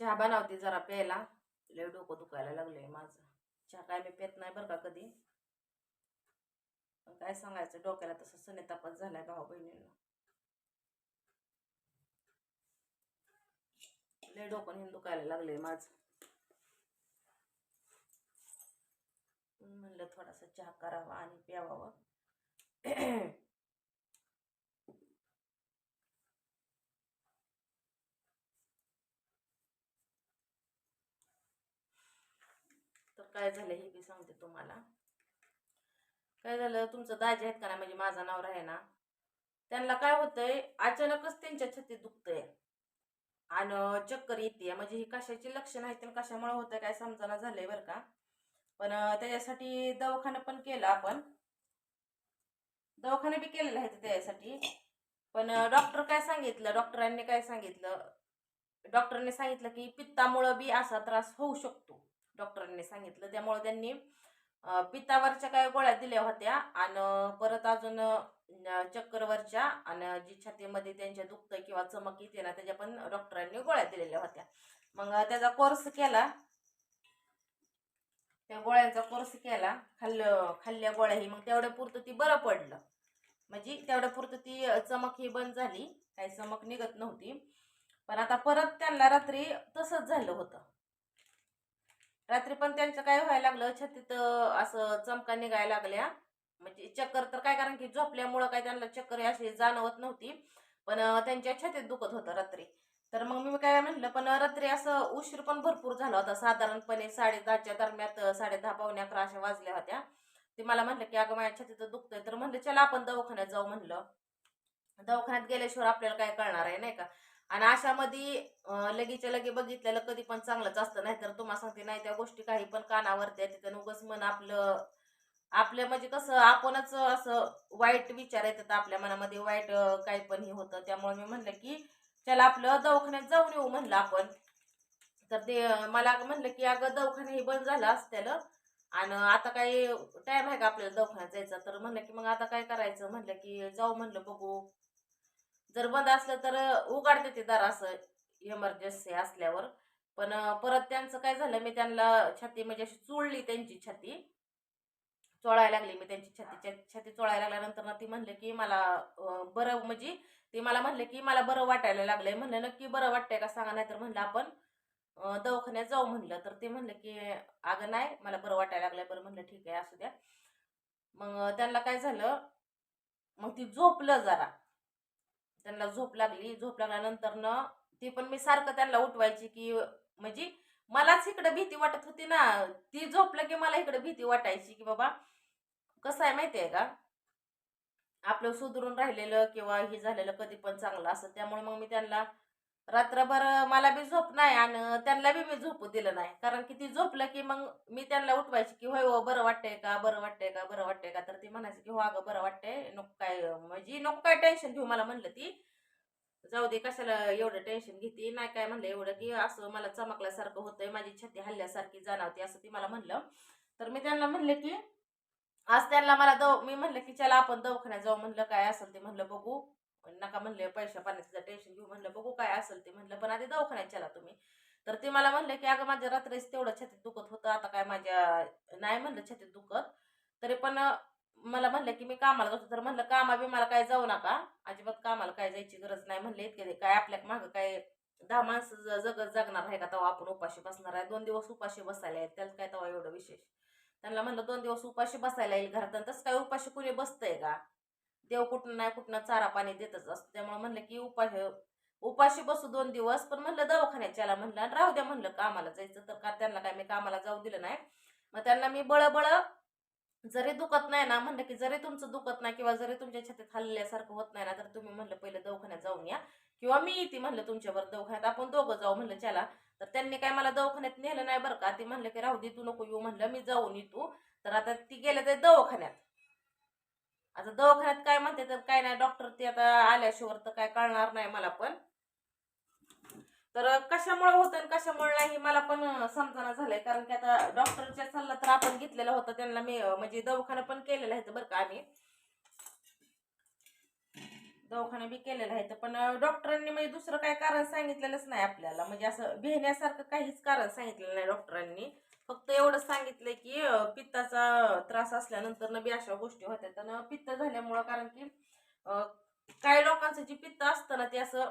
चहा बनवते जरा प्यायला. लय डोकं दुखायला लागलंय माझं. चहा काय मी पेत नाही बरं का कधी. पण काय सांगायचं डोक्याला तसं सने तापच झालाय भाऊ बहिणींना. लय डोकं हिंद दुखायला लागलंय माझं. म्हणलं थोडासा चहा करावा आणि प्यावावं. काय झालं हे बी सांगते तुम्हाला. काय झालं तुमचं दाजी आहेत का ना म्हणजे माझा नवरा आहे ना त्यांना काय होतंय अचानकच त्यांच्या छातीत दुखतंय. आणि चक्कर येते म्हणजे ही कशाची लक्षणं आहेत आणि कशामुळे होतंय काय समजाना झालंय बरं का. पण त्याच्यासाठी दवाखाना पण केला आपण. दवाखाना बी केलेला आहे त्याच्यासाठी. पण डॉक्टर काय सांगितलं डॉक्टरांनी काय सांगितलं? डॉक्टरांनी सांगितलं की पित्तामुळं बी असा त्रास होऊ शकतो. डॉक्टरांनी सांगितलं. त्यामुळे त्यांनी पित्तावरच्या काय गोळ्या दिल्या होत्या आणि परत अजून चक्करवरच्या आणि जी छातीमध्ये त्यांच्या दुखत किंवा चमक येते ना त्याच्या पण डॉक्टरांनी गोळ्या दिलेल्या होत्या. मग त्याचा कोर्स केला. त्या गोळ्यांचा कोर्स केला. खाल्लं खाल्ल्या गोळ्याही मग तेवढ्या पुरतं ती बरं पडलं. म्हणजे तेवढ्या पुरतं ती चमक ही बंद झाली. काही चमक निघत नव्हती. पण आता परत त्यांना रात्री तसंच झालं होतं. रात्री पण त्यांचं काय व्हायला लागलं छातीत असं चमका निघायला लागल्या. म्हणजे चक्कर तर काय कारण की झोपल्यामुळं काय त्यांना चक्कर अशी जाणवत नव्हती. पण त्यांच्या छातीत दुखत होतं रात्री. तर मग मी काय म्हणलं पण रात्री असं उशीर पण भरपूर झाला होता. साधारणपणे साडे दहाच्या दरम्यान साडे दहा पावणे अकरा अशा वाजल्या होत्या. ते मला म्हणलं की अगं माझ्या छातीत दुखतंय. तर म्हणलं चला आपण दवाखान्यात जाऊ म्हणलं. दवाखान्यात गेल्याशिवाय आपल्याला काय कळणार आहे नाही का? आणि अशामध्ये लगेच्या लगे बघितलेलं कधी पण चांगलंच असतं. नाही तर तुम्हाला सांगते नाही त्या गोष्टी काही पण कानावरती आहेत तिथं उगच मन आपलं आपल्या म्हणजे कसं आपणच असं वाईट विचार येतात आपल्या मनामध्ये वाईट काही पण हे होतं. त्यामुळे मी म्हणलं की चला आपलं दवाखान्यात जाऊन येऊ म्हणलं आपण. तर ते मला म्हणलं की अगं दवाखाना हे बंद झालं असत्याला. आणि आता काही टाईम आहे का आपल्याला दवाखान्यात जायचा? तर म्हणलं की मग आता काय करायचं? म्हणलं की जाऊ म्हणलं बघू. जर बंद असलं तर उघडते ते दार असं इमर्जन्सी असल्यावर. पण परत त्यांचं काय झालं मी त्यांना छाती म्हणजे अशी चोळली त्यांची छाती. चोळायला लागली मी त्यांची छाती. छाती चोळायला लागल्यानंतर ना ती म्हणले की मला बरं म्हणजे ती मला म्हणले की मला बरं वाटायला लागलंय. म्हणलं नक्की बरं वाटतंय का सांगा नाही तर म्हणलं आपण दवाखान्यात जाऊ म्हणलं. तर ते म्हणलं की अगं नाही मला बरं वाटायला लागलंय. बरं म्हणलं ठीक आहे असू द्या. मग त्यांना काय झालं मग ती झोपलं जरा. त्यांना झोप लागली झोप लागल्यानंतर न ती पण मी सारखं त्यांना उठवायची की म्हणजे मलाच इकडे भीती वाटत होती ना. ती झोपलं की मला इकडे भीती वाटायची की बाबा कसं आहे माहिती आहे का? आपलं सुधरून राहिलेलं किंवा हे झालेलं कधी पण चांगलं असं. त्यामुळे मग मी त्यांना रात्रभर मला बी झोप नाही आणि त्यांना बी मी झोपू दिलं नाही. कारण की ती झोपलं की मग मी त्यांना उठवायची की होय हो बरं वाटतंय का बरं वाटतंय का बरं वाटतंय का? तर ती म्हणायची की हो अगं बरं वाटतंय नको काय म्हणजे नको काय टेन्शन घेऊ मला म्हणलं ती. जाऊ दे कशाला एवढं टेन्शन घेते? नाही काय म्हणलं एवढं की असं मला चमकल्यासारखं होतंय माझी छाती हल्ल्यासारखी जाणवते असं ती मला म्हणलं. तर मी त्यांना म्हणलं की आज त्यांना मला दव मी म्हणलं की चला आपण दवाखान्यात जाऊ म्हणलं काय असेल ते म्हणलं बघू. नका म्हणले पैशा पाण्याचं टेन्शन घेऊ म्हणलं बघू काय असेल ते म्हणलं. पण आधी दवाखान्यात चला तुम्ही. तर ते मला म्हणले की अगं माझ्या रात्रीच तेवढं छातीत दुखत होतं. आता काय माझ्या नाही म्हणलं छातीत दुखत. तरी पण मला म्हणलं की मी कामाला जातो. तर म्हणलं कामा बी मला काय जाऊ नका. अजिबात कामाला काय जायची गरज नाही. म्हणले इतके काय आपल्या मागं काय दहा माणसं जगत जगणार आहे का तेव्हा आपण उपाशी बसणार आहे? दोन दिवस उपाशी बसायला आहेत त्याला काय तेव्हा एवढं विशेष? त्यांना म्हणलं दोन दिवस उपाशी बसायला येईल घरात. तसं काय उपाशी कुणी बसतंय का? देव कुठं नाही कुठनं चारा पाणी देतच असतो. त्यामुळे म्हणलं की उपाशी उपाशी बसू दोन दिवस पण म्हणलं दवाखान्यात याला म्हणलं आणि राहू द्या म्हणलं कामाला जायचं तर का त्यांना काय मी कामाला जाऊ दिलं नाही. मग त्यांना मी बळबळ जरी दुखत नाही ना म्हणलं की जरी तुमचं दुखत नाही किंवा जरी तुमच्या छातीत हल्ल्यासारखं होत नाही ना तर तुम्ही म्हणलं पहिलं दवाखान्यात जाऊन या. किंवा मी येते म्हणलं तुमच्यावर दवाखान्यात आपण दोघं जाऊ म्हणलं चला. तर त्यांनी काय मला दवाखान्यात नेलं नाही बरं का ते म्हणलं की राहू दे तू नको येऊ म्हणलं मी जाऊन येतो. तर आता ती गेले ते दवाखान्यात. आता दवाखान्यात काय म्हणते तर काय नाही डॉक्टर ते आता आल्याशिवाय तर काय कळणार नाही मला पण. तर कशामुळे होतं आणि कशामुळे नाही मला पण समजाना झालंय. कारण की आता डॉक्टरच्या सल्ला तर आपण घेतलेला होता त्यांना मी म्हणजे दवाखाना पण केलेला आहे बरं का आम्ही. दवाखाना बी केलेला आहे तर पण डॉक्टरांनी म्हणजे दुसरं काय कारण सांगितलेलंच नाही आपल्याला. म्हणजे असं भिण्यासारखं काहीच कारण सांगितलेलं नाही डॉक्टरांनी फक्त एवढंच सांगितलंय की पित्ताचा त्रास असल्यानंतर बी अशा गोष्टी होत्या. त्यानं पित्त झाल्यामुळं कारण की काही लोकांचं जे पित्त असतं ना ते असं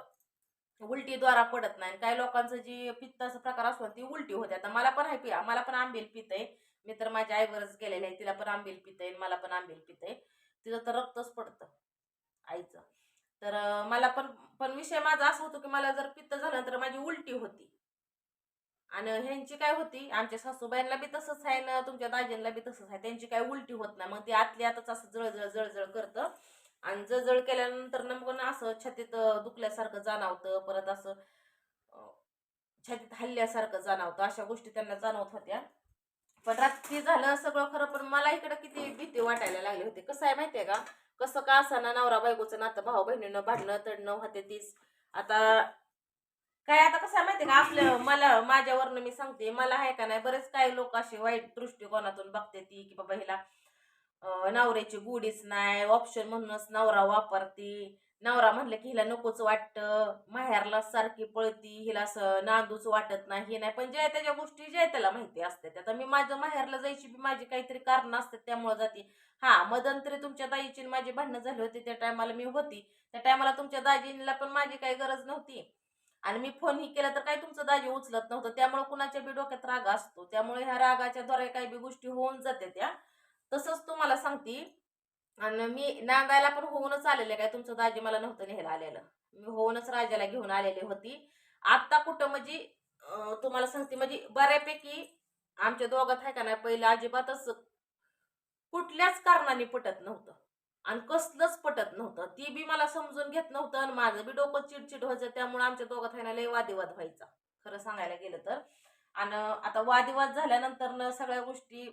उलटीद्वारा पडत नाही. काही लोकांचं जे पित्ताचा प्रकार असतो ती उलटी होते. आता मला पण आहे पिया मला पण आंबेल पित आहे. मी तर माझ्या आईवरच गेलेले आहे. तिला पण आंबेल पित आहे मला पण आंबेल पित आहे. तिचं तर रक्तच पडतं आईचं. तर मला पण पण विषय माझा असा होतो की मला जर पित्त झालं तर माझी उलटी होती. आणि ह्यांची काय होती आमच्या सासूबाईंना बी तसंच आहे ना तुमच्या दाजींना बी तसंच आहे. त्यांची काय उलटी होत नाही. मग ती आतली आताच असं जळजळ जळजळ करतं. आणि जळजळ केल्यानंतर ना मग असं छातीत दुखल्यासारखं जाणवतं. परत असं छातीत हल्ल्यासारखं जाणवतं. अशा गोष्टी त्यांना जाणवत होत्या. पण रात्री झालं सगळं खरं पण मला इकडं किती भीती वाटायला लागली होती. कसं आहे माहितीये का? कसं का असाना नवरा बायकोचं नातं भाऊ बहिणीनं भांडणं तडणं होते तीच. आता काय आता कसं आहे माहितीये का आपलं मला माझ्यावरनं मी सांगते मला आहे का नाही बरेच काही लोक असे वाईट दृष्टिकोनातून बघते ती की बाबा हिला नवऱ्याची गुढीच नाही ऑप्शन म्हणूनच नवरा वापरती. नवरा म्हणलं की हिला नकोच वाटतं माहेरला सारखी पळती हिला असं नांदूच वाटत नाही हे नाही. पण ज्या त्याच्या गोष्टी ज्या त्याला माहिती असते आता मी माझं माहेरला जायची बी माझी काहीतरी कारण असतात त्यामुळे जाते. हा मदंतरी तुमच्या दाईची माझी भांडणं झाली होती त्या टायमाला मी होती. त्या टायमाला तुमच्या दाजीला पण माझी काही गरज नव्हती. आणि मी फोनही केला तर काही तुमचं दाजी उचलत नव्हतं. त्यामुळे कुणाच्या बी डोक्यात राग असतो. त्यामुळे ह्या रागाच्या द्वारे काही बी गोष्टी होऊन जाते त्या. तसंच तुम्हाला सांगते. आणि मी नांदायला पण होऊनच आलेले काय? तुमचं दाजी मला नव्हतं न्यायला आलेलं. मी होऊनच राजाला घेऊन आलेली होती. आत्ता कुठं म्हणजे तुम्हाला सांगते म्हणजे बऱ्यापैकी आमच्या दोघात आहे का नाही? पहिलं अजिबातच कुठल्याच कारणाने पटत नव्हतं. आणि कसलंच पटत नव्हतं. ती बी मला समजून घेत नव्हतं आणि माझं बी डोकं चिडचिड व्हायचं. त्यामुळे आमच्या दोघात आहे ना लय वादिवाद व्हायचा. खरं सांगायला गेलं तर. आणि आता वादिवाद झाल्यानंतर सगळ्या गोष्टी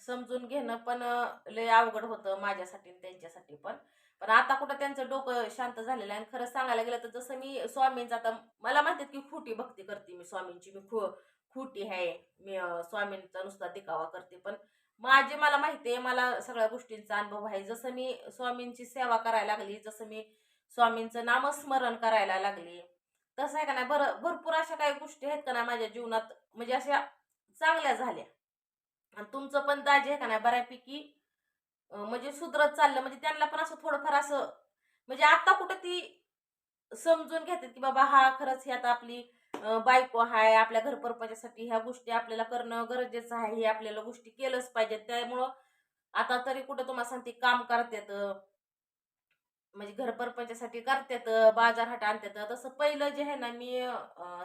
समजून घेणं पण लय अवघड होतं माझ्यासाठी त्यांच्यासाठी पण. पण आता कुठं त्यांचं डोकं शांत झालेलं आहे आणि खरं सांगायला गेलं तर जसं मी स्वामींचं आता मला माहिती की खोटी भक्ती करते मी स्वामींची. मी खो खोटी आहे. मी स्वामींचा नुसता दिखावा करते. पण माझे मला माहिती आहे मला सगळ्या गोष्टींचा अनुभव आहे. जसं मी स्वामींची सेवा करायला लागली जसं मी स्वामींचं नामस्मरण करायला लागली. तसं आहे का नाही? बरं भरपूर अशा काही गोष्टी आहेत का नाही माझ्या जीवनात? म्हणजे अशा चांगल्या झाल्या. आणि तुमचं पण दाजी आहे का नाही? बऱ्यापैकी म्हणजे सुधरत चाललं. म्हणजे त्यांना पण असं थोडंफार असं म्हणजे आता कुठं ती समजून घेतात की बाबा हा खरंच ही आता आपली बायको आहे आपल्या घरपरपंचासाठी ह्या गोष्टी आपल्याला करणं गरजेचं आहे हे आपल्याला गोष्टी केलंच पाहिजे त्यामुळं आता तरी कुठं तुम्हाला सांगते काम करतात म्हणजे घरपरपंचासाठी करतात बाजार हाट आणतात तसं पहिलं जे आहे ना मी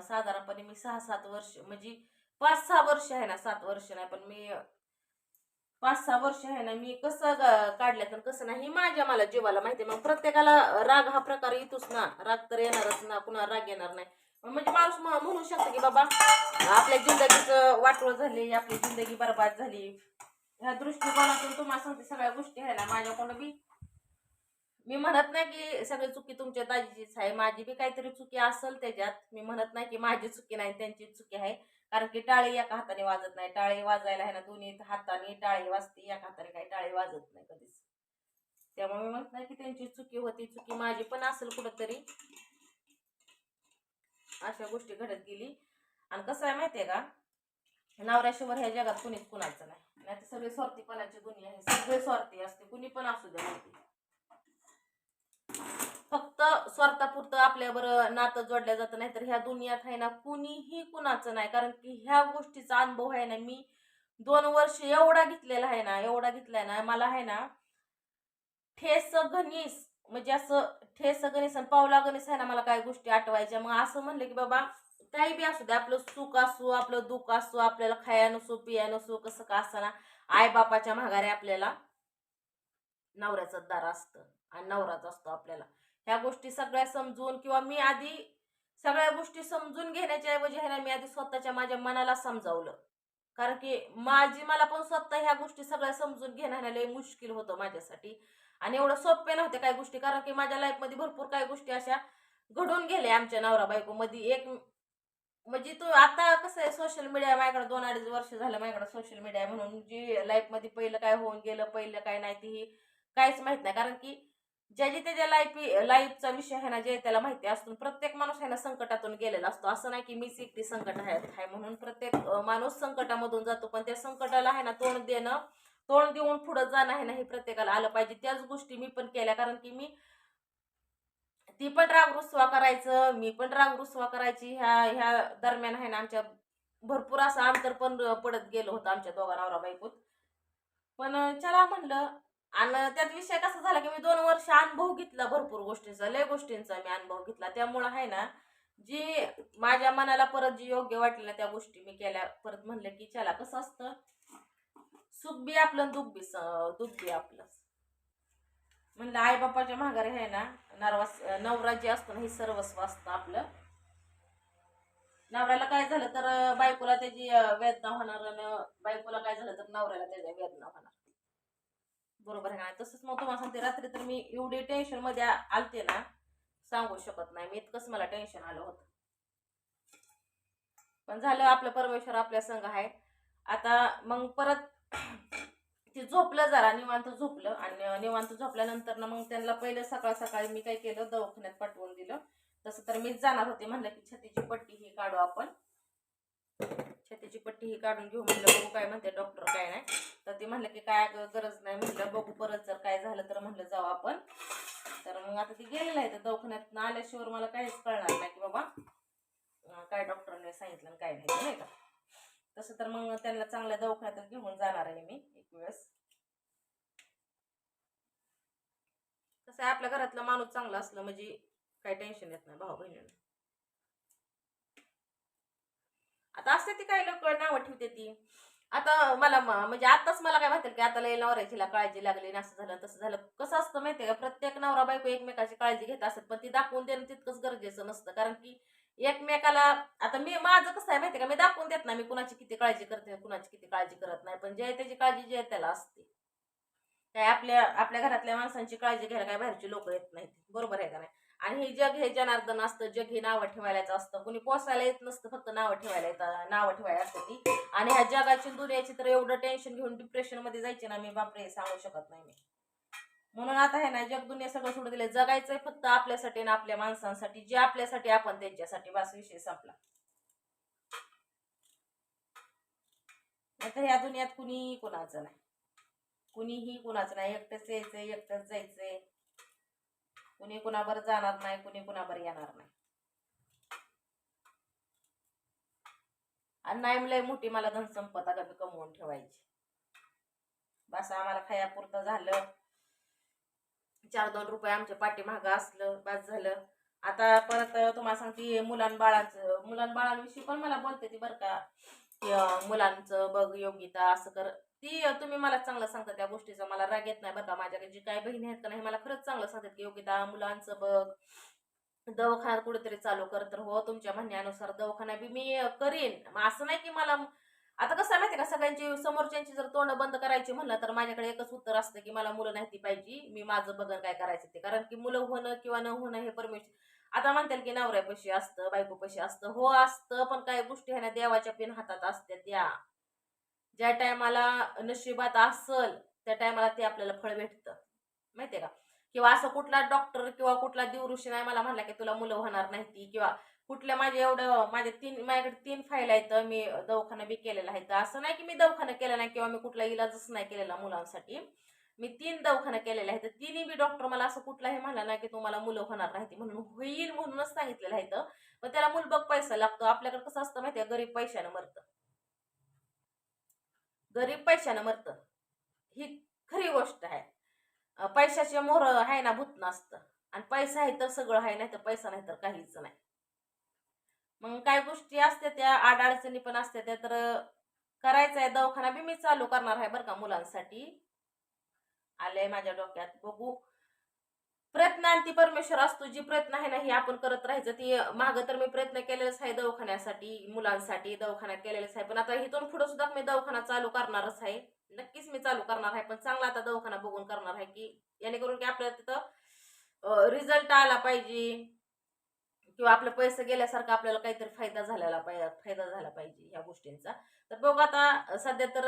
साधारणपणे मी सहा सात वर्ष म्हणजे पाच सहा वर्ष आहे ना सात वर्ष नाही पण मी पाच सहा वर्ष आहे ना मी कसं काढल्यात कसं नाही माझ्या मला जीवाला माहिती आहे. मग प्रत्येकाला राग हा प्रकार येतोच ना. राग तर येणारच ना कुणा राग येणार नाही. म्हणजे माणूस म्हणू शकतो की बाबा आपल्या जिंदगीचं वाटोळ झाली आपली जिंदगी बरबाद झाली. ह्या दृष्टिकोनातून तुम्हाला सांगते सगळ्या गोष्टी आहे ना माझ्याकडून बी मी म्हणत नाही की सगळी चुकी तुमच्या दाजीचीच आहे माझी बी काहीतरी चुकी असेल त्याच्यात. मी म्हणत नाही की माझी चुकी नाही त्यांची चुकी आहे. कारण की टाळी एका हाताने वाजत नाही. टाळी वाजायला आहे ना दोन्ही हाताने टाळी वाजते एका हाताने काही टाळी वाजत नाही कधीच. त्यामुळे मी म्हणत नाही की त्यांची चुकी होती चुकी माझी पण असेल कुठंतरी. अशा गोष्टी घडत गेली. आणि कसं आहे माहितीये का? नवऱ्याशिवाय ह्या जगात कुणीच कुणाचं नाही. नाही तर सगळे स्वार्थीपणाची दुनिया आहे सगळे स्वार्थी असते कुणी पण असू द्या माहिती फक्त स्वार्थापुरतं आपल्यावर नातं जोडलं जातं. नाही तर ह्या दुनियात आहे ना कुणीही कुणाचं नाही. कारण की ह्या गोष्टीचा अनुभव आहे ना मी दोन वर्ष एवढा घेतलेला आहे ना एवढा घेतलाय ना मला आहे ना ठेस घनीस म्हणजे असं ठेस गणेश आणि पावला गणेश आहे ना मला काही गोष्टी आठवायच्या. मग असं म्हणलं की बाबा काही बी असू दे आपलं सुख असो आपलं दुःख असो आपल्याला खाया नसो पिया नसो कसं का असताना आई बापाच्या माघारे आपल्याला नवऱ्याचं दार असतं आणि नवराच असतो आपल्याला. ह्या गोष्टी सगळ्या समजून किंवा मी आधी सगळ्या गोष्टी समजून घेण्याच्या ऐवजी ह्याला मी आधी स्वतःच्या माझ्या मनाला समजावलं. कारण की माझी मला पण स्वतः ह्या गोष्टी सगळ्या समजून घेण्याला लय मुश्किल होतं माझ्यासाठी. आणि एवढं सोपे नव्हते काही गोष्टी कारण की माझ्या लाईफमध्ये भरपूर काही गोष्टी अशा घडून गेल्या आमच्या नवरा बायको मध्ये एक म्हणजे तो आता कसं आहे सोशल मीडिया माझ्याकडे दोन अडीच वर्ष झालं माझ्याकडे सोशल मीडिया म्हणून जी लाईफमध्ये पहिलं काय होऊन गेलं पहिलं काय नाही ती काहीच माहीत नाही. कारण की ज्याची त्याच्या लाईफ लाईफचा विषय आहे ना जे त्याला माहिती असतो प्रत्येक माणूस आहे ना संकटातून गेलेला असतो. असं नाही की मीच एकटी संकट आहे म्हणून प्रत्येक माणूस संकटामधून जातो. पण त्या संकटाला आहे ना तोंड देणं तोंड देऊन पुढे जाणं आहे ना हे प्रत्येकाला आलं पाहिजे. त्याच गोष्टी मी पण केल्या. कारण की मी ती पण राग रुसवा करायचं मी पण राग रुसवा करायची. ह्या ह्या दरम्यान आहे ना आमच्या भरपूर असं अंतर पण पडत गेलं होतं आमच्या दोघा नवरा बायकोत. पण चला म्हणलं. आणि त्यात विषय कसा झाला की मी दोन वर्ष अनुभव घेतला भरपूर गोष्टींचा. लय गोष्टींचा मी अनुभव घेतला. त्यामुळं आहे ना जी माझ्या मनाला परत जी योग्य वाटली ना त्या गोष्टी मी केल्या. परत म्हणलं की चला कसं असतं? सुख बी आपलं दुःख बी दुःख बी आपलं. म्हणलं आई बापाच्या माघारी आहे ना नरवास नवरा जे असतो ना हे सर्वस्व असतं आपलं. नवऱ्याला काय झालं तर बायकोला त्याची वेदना होणार आणि बायकोला काय झालं तर नवऱ्याला त्याच्या वेदना होणार. बरोबर आहे ना तसंच मग तुम्हाला सांगते रात्री तर मी एवढी टेन्शनमध्ये आलते ना सांगू शकत नाही. मी इतकंच मला टेन्शन आलं होतं. पण झालं आपलं परमेश्वर आपल्या संघ आहे. आता मग परत ते झोपलं जरा निवांत झोपलं आणि निवांत झोपल्यानंतर ना मग त्यांना पहिलं सकाळ सकाळी मी काय केलं दवाखान्यात पाठवून दिलं. तसं तर मीच जाणार होते म्हणलं की छतीची पट्टी ही काढू आपण. छतीची पट्टी ही काढून घेऊ म्हणलं बघू काय म्हणते डॉक्टर काय नाही. तर ते म्हणलं की काय गरज नाही म्हणलं बघू परत जर काय झालं तर म्हणलं जाऊ आपण. तर मग आता ते गेलेलं आहे तर दवाखान्यात आल्याशिवाय मला काहीच कळणार नाही की बाबा काय डॉक्टरने सांगितलं काय नाही नाही का? तसं तर मग त्यांना चांगल्या दवाखान्यात घेऊन जाणार आहे मी एक वेळेस. कसं आहे आपल्या घरातला माणूस चांगला असलं म्हणजे काही टेन्शन येत नाही भाऊ बहिणींना. आता असते ती काही लोक नावं ठेवते ती. आता मला म्हणजे आताच मला काय माहिती की आता लय नवऱ्याचीला काळजी लागली ना असं झालं तसं झालं. कसं असतं माहितीये का प्रत्येक नवरा बायको एकमेकाची काळजी घेत असतात पण ती दाखवून देणं तितकंच गरजेचं नसतं. कारण की एकमेकाला आता मी माझं कसं आहे माहितीये का मी दाखवून देत नाही मी कुणाची किती काळजी करते कुणाची किती काळजी करत नाही पण जे त्याची काळजी जे आहे त्याला असते. काय आपल्या आपल्या घरातल्या माणसांची काळजी घ्यायला काय बाहेरची लोक येत नाहीत. बरोबर आहे का नाही? आणि हे जग हे जनार्दन असतं जग हे नावं ठेवायलाच असतं. कुणी पोसायला येत नसतं फक्त नावं ठेवायला येतं नावं ठेवायला असतं ती. आणि ह्या जगाची दुनियाची तर एवढं टेन्शन घेऊन डिप्रेशनमध्ये जायचे ना मी बापरे सांगू शकत नाही मी. म्हणून आता हे ना जग दुनिया सगळं सोडून दिले. जगायचंय फक्त आपल्यासाठी आणि आपल्या माणसांसाठी. जे आपल्यासाठी आपण त्यांच्यासाठी. बस विषय संपला. नाहीतर ह्या दुनियात कुणी कुणाचं नाही. कुणीही कुणाचं नाही. एकटंच यायचंय एकटंच जायचंय. कुणी कुणाबर जाणार नाही कुणी कुणाबर येणार नाही. आणि नाही लय मोठी मला धनसंपदा कमी कमवून ठेवायची. बस आम्हाला खायापुरतं झालं. चार दोन रुपये आमच्या पाठीमागं असलं बस झालं. आता परत तुम्हाला सांगते मुलां बाळाचं पण मला बोलते ती बरं का. मुलांचं बघ योग्यता असं कर. ती तुम्ही मला चांगलं सांगता त्या गोष्टीचा. मला राग येत नाही बरं का. माझ्याकडे जी काही बहिणी आहेत का नाही मला खरंच चांगलं सांगतात की योग्यता मुलांचं बघ. दवाखाना कुठेतरी चालू कर तर हो तुमच्या म्हणण्यानुसार दवाखाना बी मी करीन. मग असं नाही की मला आता कसं माहिती का? सगळ्यांची समोरच्यांची जर तोंड बंद करायची म्हणलं तर माझ्याकडे एकच उत्तर असतं की मला मुलं नाही ती पाहिजे. मी माझं बघन काय करायचं ते. कारण की मुलं होणं किंवा न होणं हे परमेश्वर आता म्हणतील की नवऱ्यापाशी असतं बायकोपाशी असतं हो असतं पण काही गोष्टी आहे ना देवाच्या पिन हातात असत्या त्या ज्या टायमाला नशिबात असल त्या टायमाला ते आपल्याला फळ भेटतं. माहितीये का? किंवा असं कुठला डॉक्टर किंवा कुठला देवऋषी नाही मला म्हणला की तुला मुलं होणार नाही ती किंवा कुठल्या माझे एवढं माझ्या तीन माझ्याकडे तीन फाईल आहेत मी दवाखाना बी केलेला आहे. तर असं नाही की मी दवाखाना केला नाही किंवा मी कुठला इलाजच नाही केलेला मुलांसाठी. मी तीन दवाखाना केलेले आहेत. तर तिन्ही बी डॉक्टर मला असं कुठलाही म्हणला नाही की तुम्हाला मुलं होणार नाही. म्हणून होईल म्हणूनच सांगितलेलं आहे तर मग त्याला मुलबग पैसा लागतो. आपल्याकडे कसं असतं माहितीये? गरीब पैशानं मरतं. गरीब पैशानं मरतं. ही खरी गोष्ट आहे. पैशाचे मोहर आहे ना भूत नसतं. आणि पैसा आहे तर सगळं आहे नाही तर पैसा नाही तर काहीच नाही. मग काय गोष्टी असत्या त्या? आडाअडचणी पण असत्या त्या. तर करायचं आहे दवाखाना बी मी चालू करणार आहे बरं का मुलांसाठी. आलंय माझ्या डोक्यात. बघू. प्रयत्न आणि ती परमेश्वर असतो. जी प्रयत्न आहे ना हे आपण करत राहायचं. ती मागं तर मी प्रयत्न केलेलाच आहे दवाखान्यासाठी मुलांसाठी दवाखान्यात केलेलाच आहे. पण आता इथून पुढे सुद्धा मी दवाखाना चालू करणारच आहे. नक्कीच मी चालू करणार आहे. पण चांगला आता दवाखाना बघून करणार आहे की जेणेकरून की आपल्याला तिथं रिझल्ट आला पाहिजे. किंवा आपलं पैसे गेल्यासारखा आपल्याला काहीतरी फायदा झालेला पाहिजे फायदा झाला पाहिजे ह्या गोष्टींचा. तर बघू आता सध्या तर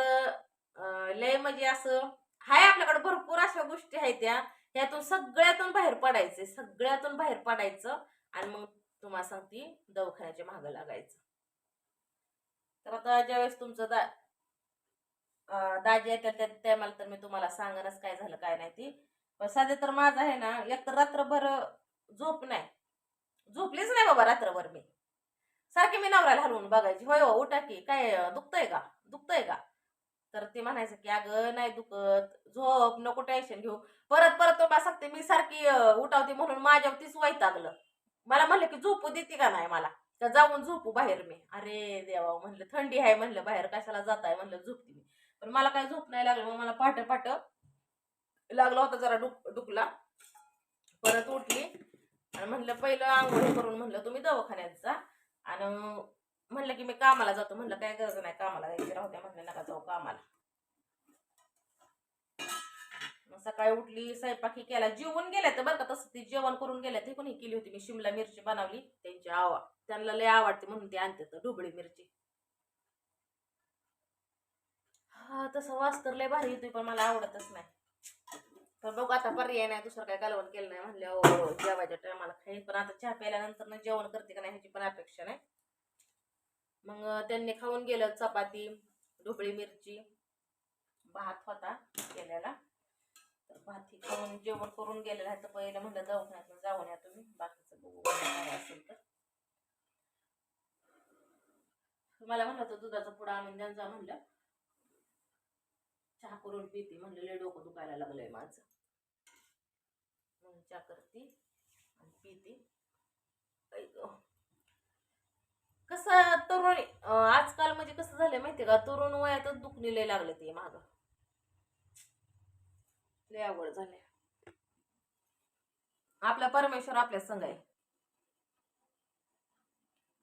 लय म्हणजे असं हाय आपल्याकडे भरपूर अशा गोष्टी आहेत त्या. ह्यातून सगळ्यातून बाहेर पडायचे सगळ्यातून बाहेर पडायचं आणि मग तुम्हाला सांगते दवाखान्याच्या मागं लागायचं. तर आता ज्यावेळेस तुमचं दा दाजी येतात त्या टायमाला तर मी तुम्हाला सांगणच काय झालं काय नाही ती. पण साधे तर माझं आहे ना एक तर रात्रभर झोप नाही. झोपलीच नाही बाबा रात्रभर मी. सारखी मी नवऱ्याला हलवून बघायची. होय हो उठा की. काय दुखतंय का? दुखतंय का? तर ते म्हणायचं की अगं नाही दुखत. झोप नको टेन्शन घेऊ. परत परत तुम्हाला सांगते मी सारखी उठावते म्हणून माझ्यावर तीच वैतागलं. मला म्हणलं की झोपू देते का नाही मला? तर जाऊन झोपू बाहेर मी? अरे देवा म्हणलं थंडी आहे म्हणलं बाहेर कशाला जात आहे म्हणलं झोपते मी. पण मला काय झोप नाही लागलं मग मला पाट पाट लागला होता जरा डुक डुकला. परत उठली आणि म्हणलं पहिलं आंघोळ करून म्हणलं तुम्ही दवाखान्यात जा आणि म्हणलं की मी कामाला जातो. म्हणलं काय गरज नाही कामाला जायची. राहू द्या म्हणलं नका जाऊ कामाला. मग सकाळी उठली स्वयंपाकी केला. जेवण गेल्या तर बरं का तसं ती जेवण करून गेल्या ते कोणी केली होती. मी शिमला मिरची बनवली त्यांची आवा त्यांना लय आवडते म्हणून ते आणते तर ढोबळी मिरची. हा तसं वास तर लय भारी होती पण मला आवडतच नाही. तर बघू आता पर्याय नाही दुसरं काय कालवण केलं नाही. म्हणलं हो जेवायच्या टायमाला खाईन. पण आता चहा प्यायल्यानंतर जेवण करते का नाही ह्याची पण अपेक्षा नाही. मग त्यांनी खाऊन गेलं चपाती ढोबळी मिरची भात होता केलेला. तर भात ही खाऊन जेवण करून गेलेला आहे. तर पहिलं म्हणलं दवाखान्यात जाऊन या तुम्ही. बाकीचं बघू काय असेल तर. मला म्हणलं होतं दुधाचा पुडा आणून द्या जा म्हणलं. चहा करून पिते. म्हणलं डोकं दुखायला लागलंय माझं. मग चहा करते आणि पिते. ऐक कसं तरुण आजकाल म्हणजे कसं झालंय माहितीये का? तरुण वयातच दुखणी लय लागले ते माग. लय आवड झाले आपला परमेश्वर आपल्या संघ आहे.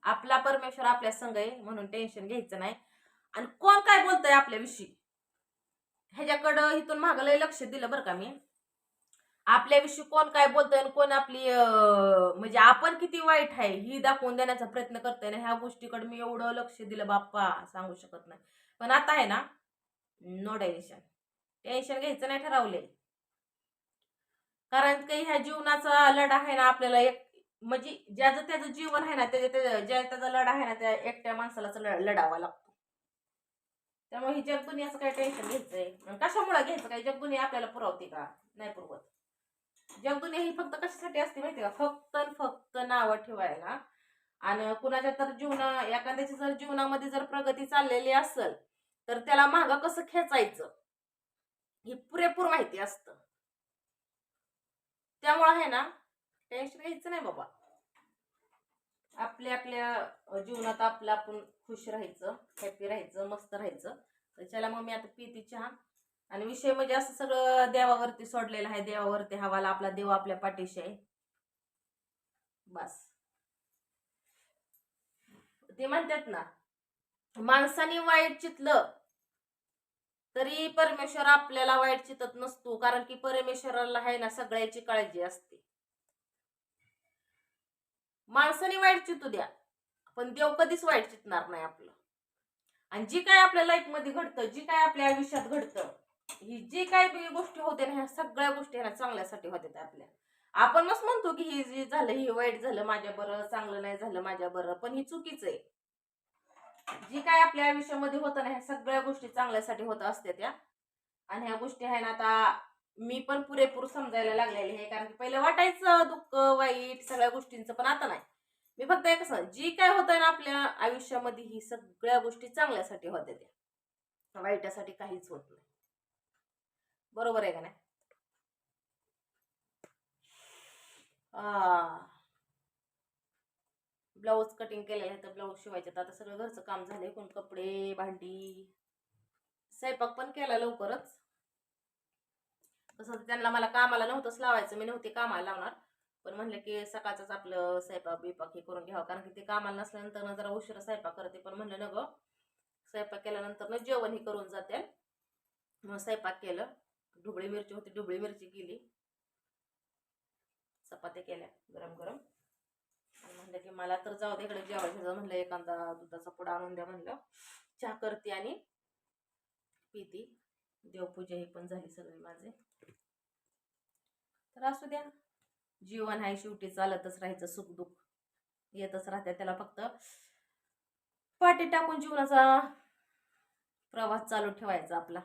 आपला परमेश्वर आपल्या संघ आहे म्हणून टेन्शन घ्यायचं नाही. आणि कोण काय बोलतंय आपल्याविषयी? ह्याच्याकडं इथून मागं लय लक्ष दिलं बरं का मी. आपल्याविषयी कोण काय बोलतोय आणि कोण आपली म्हणजे आपण किती वाईट आहे ही दाखवून देण्याचा प्रयत्न करतोय ना ह्या गोष्टीकडे मी एवढं लक्ष दिलं बाप्पा सांगू शकत नाही. पण आता आहे ना नो टेन्शन टेन्शन घ्यायचं नाही ठरवले कारण की ह्या जीवनाचा लढा आहे ना आपल्याला एक म्हणजे ज्याचं त्याचं जीवन आहे ना त्याच्या ज्या त्याचा लढा आहे ना त्या एकट्या माणसाला लढावा लागतो. त्यामुळे ही जगदुनी असं काही टेन्शन घ्यायचंय. कशामुळे घ्यायचं? काय जग आपल्याला पुरवते का? नाही पुरवत. जगदुनिया ही फक्त कशासाठी असते माहिती का? फक्त फक्त नावं ठेवायला. आणि कुणाच्या तर जीवना एखाद्याच्या जर जीवनामध्ये जर प्रगती चाललेली असेल तर त्याला मागं कसं खेचायचं? हे पुरेपूर माहिती असतं. त्यामुळं आहे ना टेन्शन घ्यायचं नाही बाबा. आपल्या आपल्या जीवनात आपलं आपण खुश राहायचं हॅपी राहायचं मस्त राहायचं. त्याच्याला मग मी आता पिते चहा. आणि विषय म्हणजे असं सगळं देवावरती सोडलेलं आहे. देवावरती हवाला आपला देव आपल्या पाठीशी आहे. बस. ते म्हणतात ना माणसाने वाईट चितलं तरी परमेश्वर आपल्याला वाईट चितत नसतो कारण की परमेश्वराला आहे ना सगळ्याची काळजी असते. माणसाने वाईट चितू द्या पण देव कधीच वाईट चितणार नाही आपलं. आणि जी काय आपल्या लाईफमध्ये घडतं जी काय आपल्या आयुष्यात घडतं ही जी काय बी गोष्टी होते ना ह्या सगळ्या गोष्टी ह्या चांगल्यासाठी होत्या आपल्या. आपण म्हणतो की हे जे झालं हे वाईट झालं माझ्या बरं चांगलं नाही झालं माझ्या बरं पण ही चुकीच आहे. जी काय आपल्या आयुष्यामध्ये होतं ना ह्या सगळ्या गोष्टी चांगल्यासाठी होत असते त्या आणि ह्या गोष्टी आहे ना आता मी पण पुरेपूर समजायला लागलेले आहे कारण की पहिलं वाटायचं दुःख वाईट सगळ्या गोष्टींचं पण आता नाही. मी फक्त एक कसं जी काय होतं ना आपल्या आयुष्यामध्ये ही सगळ्या गोष्टी चांगल्यासाठी होत्या त्या वाईटासाठी काहीच होत नाही. बरोबर आहे का नाही? ब्लाऊज कटिंग केलेलं आहे तर ब्लाऊज शिवायचे. तर आता सगळं घरचं काम झालंय. कोण कपडे भांडी स्वयंपाक पण केला लवकरच. तसं त्यांना मला कामाला नव्हतंच लावायचं. मी नव्हते कामाला लावणार. पण म्हणलं की सकाळचंच आपलं स्वयंपाक बिपाक हे करून घ्यावं. कारण की ते कामाला नसल्यानंतर ना जरा उशिरा स्वयंपाक करते. पण म्हणलं न गं स्वयंपाक केल्यानंतर ना जेवण हे करून जाते. मग स्वयंपाक केलं. ढुबळी मिरची होती ढुबळी मिरची केली. चपात्या केल्या गरम गरम आणि म्हणलं की मला तर जाऊ दे इकडे जेवायचं म्हणलं एखादा दुधाचा पुडा आणून द्या म्हणलं. चहा करते आणि पिती. देवपूजा ही पण झाली सगळी माझे. तर असू द्या. जीवन आहे शेवटी चालतच राहायचं सुखदुःख. येतच राहते त्याला फक्त पाठी टाकून जीवनाचा प्रवास चालू ठेवायचा आपला.